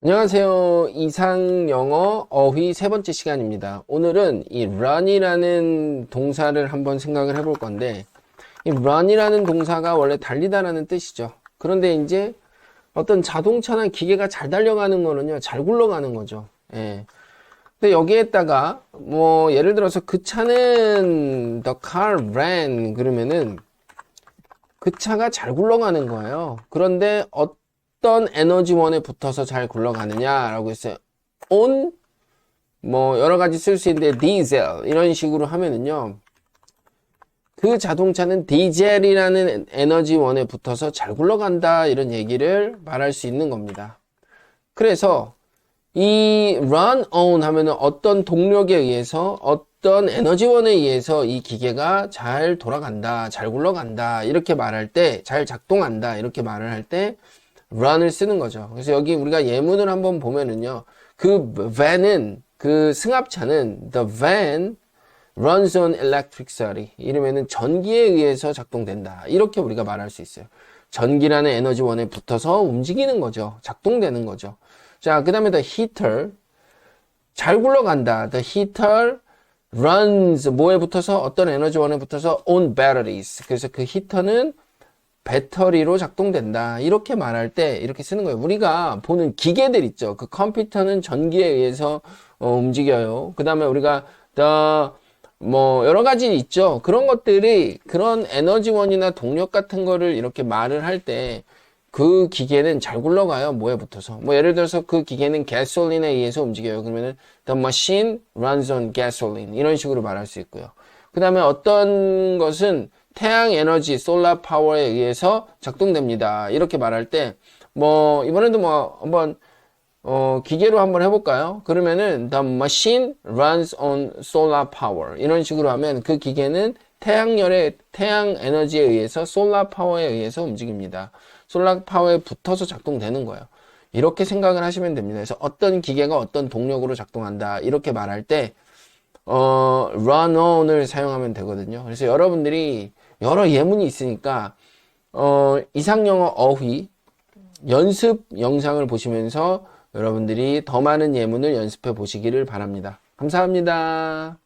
안녕하세요. 이상 영어 어휘 세 번째 시간입니다. 오늘은 이 run이라는 동사를 한번 생각을 해볼 건데, 이 run이라는 동사가 원래 달리다라는 뜻이죠. 그런데 이제 어떤 자동차나 기계가 잘 달려가는 거는요, 잘 굴러가는 거죠. 예. 근데 여기에다가 뭐 예를 들어서 그 차는 the car ran 그러면은 그 차가 잘 굴러가는 거예요. 그런데 어 떤 에너지원에 붙어서 잘 굴러가느냐라고 했어요. on 뭐 여러 가지 쓸 수 있는데 디젤 이런 식으로 하면은요. 그 자동차는 디젤이라는 에너지원에 붙어서 잘 굴러간다 이런 얘기를 말할 수 있는 겁니다. 그래서 이 run on 하면은 어떤 동력에 의해서 어떤 에너지원에 의해서 이 기계가 잘 돌아간다, 잘 굴러간다 이렇게 말할 때, 잘 작동한다 이렇게 말을 할때 run을 쓰는 거죠. 그래서 여기 우리가 예문을 한번 보면은요, 그 van은 그 승합차는 the van runs on electricity 이러면은 전기에 의해서 작동된다 이렇게 우리가 말할 수 있어요. 전기라는 에너지원에 붙어서 움직이는 거죠. 작동되는 거죠. 자, 그 다음에 the heater. 잘 굴러간다. The heater runs 뭐에 붙어서 어떤 에너지원에 붙어서 on batteries. 그래서 그 히터는 배터리로 작동된다. 이렇게 말할 때 이렇게 쓰는 거예요. 우리가 보는 기계들 있죠. 그 컴퓨터는 전기에 의해서 어, 움직여요. 그 다음에 우리가 뭐 여러 가지 있죠. 그런 것들이 그런 에너지원이나 동력 같은 거를 이렇게 말을 할 때 그 기계는 잘 굴러가요. 뭐에 붙어서. 뭐 예를 들어서 그 기계는 가솔린에 의해서 움직여요. 그러면은 the machine runs on gasoline 이런 식으로 말할 수 있고요. 그 다음에 어떤 것은 태양 에너지, 솔라 파워에 의해서 작동됩니다. 이렇게 말할 때, 뭐, 이번에도 뭐, 한번, 어, 기계로 한번 해볼까요? 그러면은, the machine runs on solar power. 이런 식으로 하면 그 기계는 태양열의, 태양 에너지에 의해서, 솔라 파워에 의해서 움직입니다. 솔라 파워에 붙어서 작동되는 거예요. 이렇게 생각을 하시면 됩니다. 그래서 어떤 기계가 어떤 동력으로 작동한다. 이렇게 말할 때, 어, run on을 사용하면 되거든요. 그래서 여러분들이 여러 예문이 있으니까, 어, 이상영어 어휘 연습 영상을 보시면서 여러분들이 더 많은 예문을 연습해 보시기를 바랍니다. 감사합니다.